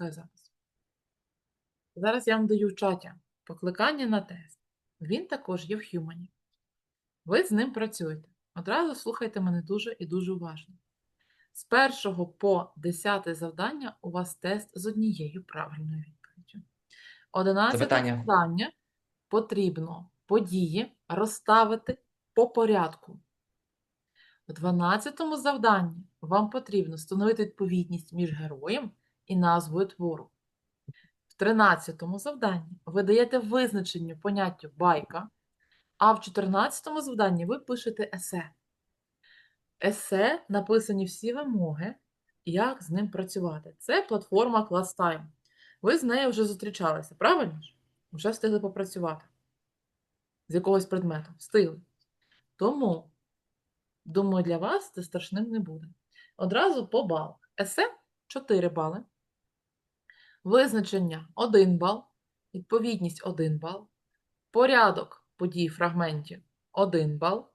запускаю зараз. Зараз я вам даю в чаті покликання на тест. Він також є в Human. Ви з ним працюєте. Одразу слухайте мене дуже і дуже уважно. З першого по десяте завдання у вас тест з однією правильною відповіддю. Одинадцяте Запитання. завдання потрібно події розставити по порядку. У 12 завданні вам потрібно встановити відповідність між героєм і назвою твору. В 13 завданні ви даєте визначення поняттю байка, а в 14 завданні ви пишете есе. Есе написані всі вимоги, як з ним працювати. Це платформа ClassTime. Ви з нею вже зустрічалися, правильно ж? Вже встигли попрацювати з якогось предмету. Встигли. Тому, думаю, для вас це страшним не буде. Одразу по балах. Есе 4 бали. Визначення 1 бал. Відповідність 1 бал. Порядок подій фрагментів 1 бал.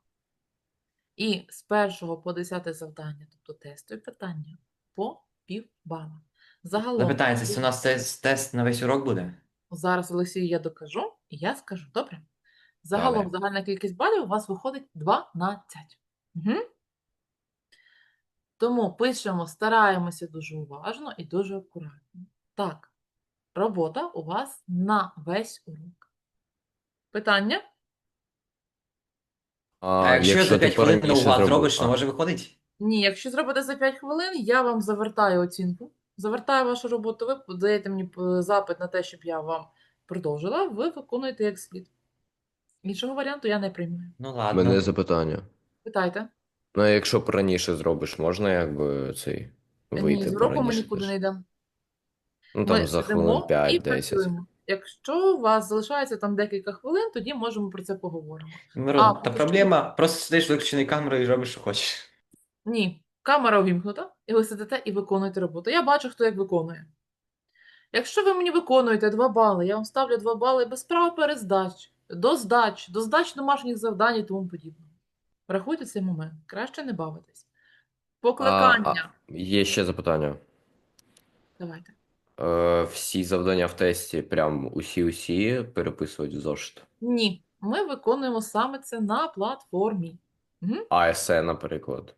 І з першого по 10 завдання, тобто тестові питання, по пів бала. Загалом, Запитання, це у нас тест, тест на весь урок буде? зараз Олексію я докажу, і я скажу. Добре? Загалом Добре. загальна кількість балів у вас виходить 12. Угу. Тому пишемо, стараємося дуже уважно і дуже акуратно. Так, робота у вас на весь урок. Питання? А якщо, за 5 ти хвилин раніше наугад зробив- робиш, то а. може виходить? Ні, якщо зробите за 5 хвилин, я вам завертаю оцінку. Завертаю вашу роботу, ви даєте мені е, запит на те, щоб я вам продовжила, ви виконуєте як слід. Іншого варіанту я не приймаю. Ну У ладно. мене запитання. Питайте. Ну, а якщо б раніше зробиш, можна якби цей вийти Ні, з б уроку ми нікуди не йдемо. Ну там Ми за сидимо хвилин і 5-10. працюємо. Якщо у вас залишається там декілька хвилин, тоді можемо про це поговоримо. Мирон, А, та поки що- проблема, просто сидиш виключеною камерою і робиш, що хочеш. Ні, камера увімкнута, і ви сидите і виконуєте роботу. Я бачу, хто як виконує. Якщо ви мені виконуєте 2 бали, я вам ставлю 2 бали без права перездач, до здач, до здач домашніх завдань і тому подібне. Врахуйте цей момент. Краще не бавитись. Покликання. Є ще запитання. Давайте. Е, всі завдання в тесті, прям усі-усі переписують в зошит. Ні, ми виконуємо саме це на платформі. Угу. А есе, наприклад.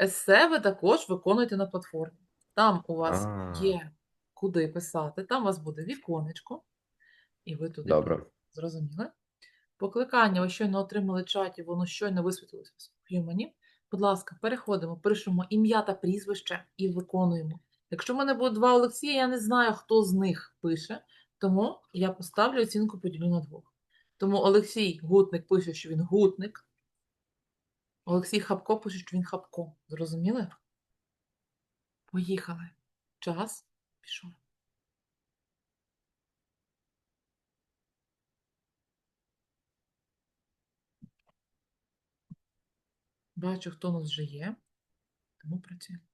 Есе ви також виконуєте на платформі. Там у вас А. є куди писати, там у вас буде віконечко, і ви туди Добре. пишете. Зрозуміли? Покликання ви щойно отримали в чаті, воно щойно висвітлилося в Human. Будь ласка, переходимо, пишемо ім'я та прізвище і виконуємо. Якщо в мене буде два Олексія, я не знаю, хто з них пише, тому я поставлю оцінку поділю на двох. Тому Олексій Гутник пише, що він гутник. Олексій Хапко пише, що він Хапко. Зрозуміли? Поїхали. Час пішов. Бачу, хто у нас вже є. Тому працюємо.